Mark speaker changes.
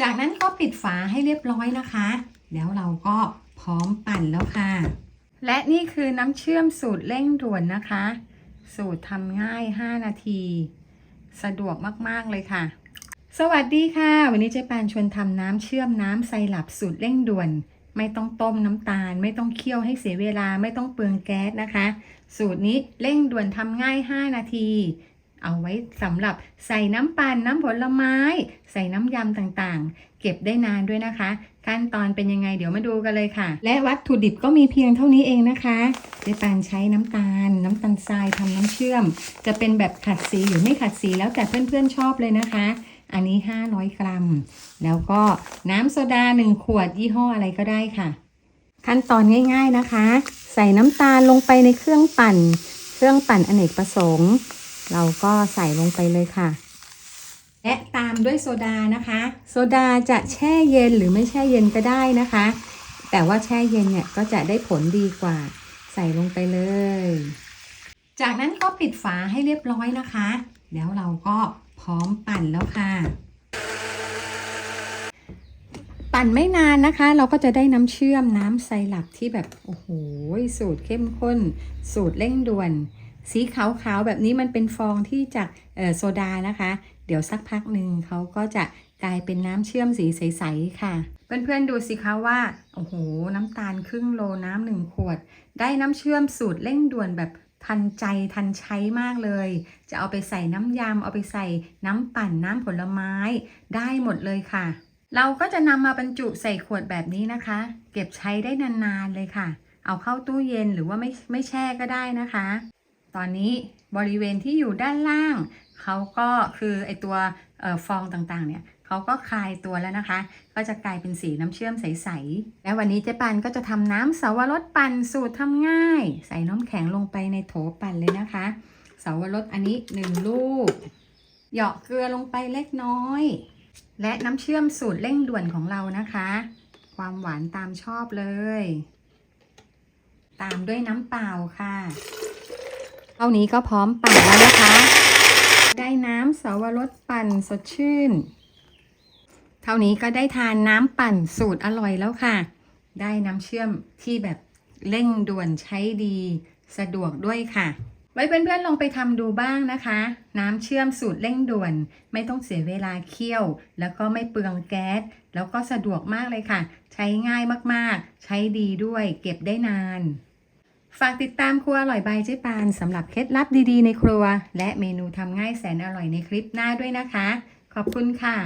Speaker 1: จากนั้นก็ปิดฝาให้เรียบร้อยนะคะ แล้วเราก็พร้อมปั่นแล้วค่ะ และนี่คือน้ำเชื่อมสูตรเร่งด่วนนะคะ สูตรทำง่าย 5 นาที สะดวกมาก ๆ เลยค่ะ สวัสดีค่ะ วันนี้เจ๊ปานชวนทำน้ำเชื่อมน้ำไซรัปสูตรเร่งด่วน ไม่ต้องต้มน้ำตาล ไม่ต้องเคี่ยวให้เสียเวลาไม่ต้องเปลืองแก๊สนะคะ สูตรนี้เร่งด่วนทำง่าย 5 นาที เอาไว้สำหรับใส่น้ำปั่นน้ำผลไม้ ใส่น้ำยำต่างๆ เก็บได้นานด้วยนะคะ ขั้นตอนเป็นยังไงเดี๋ยวมาดูกันเลยค่ะ และวัตถุดิบก็มีเพียงเท่านี้เองนะคะเจ๊ปานใช้น้ำตาล น้ำตาลทรายทำน้ำเชื่อม จะเป็นแบบขัดสีหรือไม่ขัดสีแล้วแต่เพื่อนๆชอบเลยนะคะ อันนี้ 500 กรัม แล้วก็น้ำโซดา 1 ขวดยี่ห้ออะไรก็ได้ค่ะ ขั้นตอนง่าย ๆนะคะ ใส่น้ำตาลลงไปในเครื่องปั่น เครื่องปั่นอเนกประสงค์ เราก็ใส่ลงไปเลยค่ะ และตามด้วยโซดานะคะ โซดาจะแช่เย็นหรือไม่แช่เย็นก็ได้นะคะ แต่ว่าแช่เย็นเนี่ยก็จะได้ผลดีกว่า ใส่ลงไปเลย จากนั้นก็ปิดฝาให้เรียบร้อยนะคะ แล้วเราก็พร้อมปั่นแล้วค่ะปั่นไม่นานนะคะ เราก็จะได้น้ำเชื่อมน้ำไซรัปที่แบบ โอ้โห สูตรเข้มข้น สูตรเร่งด่วน สีขาวๆแบบนี้มันเป็นฟองที่จากโซดานะคะ เดี๋ยวสักพักหนึ่งเขาก็จะกลายเป็นน้ำเชื่อมสีใสๆค่ะ เพื่อนๆดูสิคะว่าโอ้โหน้ำตาลครึ่งโลน้ำหนึ่งขวด ได้น้ำเชื่อมสูตรเร่งด่วนแบบทันใจทันใช้มากเลย จะเอาไปใส่น้ำยำเอาไปใส่น้ำปั่นน้ำผลไม้ได้หมดเลยค่ะ เราก็จะนำมาบรรจุใส่ขวดแบบนี้นะคะ เก็บใช้ได้นานๆเลยค่ะ เอาเข้าตู้เย็นหรือว่าไม่ไม่แช่ก็ได้นะคะ ตอนนี้บริเวณที่อยู่ด้านล่างเขาก็คือไอตัวออฟองต่างๆ เนี่ยเขาก็คลายตัวแล้วนะคะ ก็จะกลายเป็นสีน้ำเชื่อมใสๆ และวันนี้เจ๊ปันก็จะทำน้ำเสาวรสปั่นสูตรทำง่าย ใส่น้ำแข็งลงไปในโถปั่นเลยนะคะ เสาวรสอันนี้1ลูก เหยาะเกลือลงไปเล็กน้อย และน้ำเชื่อมสูตรเร่งด่วนของเรานะคะ ความหวานตามชอบเลย ตามด้วยน้ำเปล่าค่ะ เท่านี้ก็พร้อมปั่นแล้วนะคะ ได้น้ำเสาวรสปั่นสดชื่น เท่านี้ก็ได้ทานน้ำปั่นสูตรอร่อยแล้วค่ะ ได้น้ำเชื่อมที่แบบเร่งด่วนใช้ดี สะดวกด้วยค่ะ ไว้เพื่อนๆลองไปทำดูบ้างนะคะ น้ำเชื่อมสูตรเร่งด่วน ไม่ต้องเสียเวลาเคี่ยว แล้วก็ไม่เปลืองแก๊ส แล้วก็สะดวกมากเลยค่ะ ใช้ง่ายมากๆ ใช้ดีด้วย เก็บได้นาน ฝากติดตามครัวอร่อยบายเจ๊ปานสำหรับเคล็ดลับดีๆในครัว และเมนูทำง่ายแสนอร่อยในคลิปหน้าด้วยนะคะ ขอบคุณค่ะ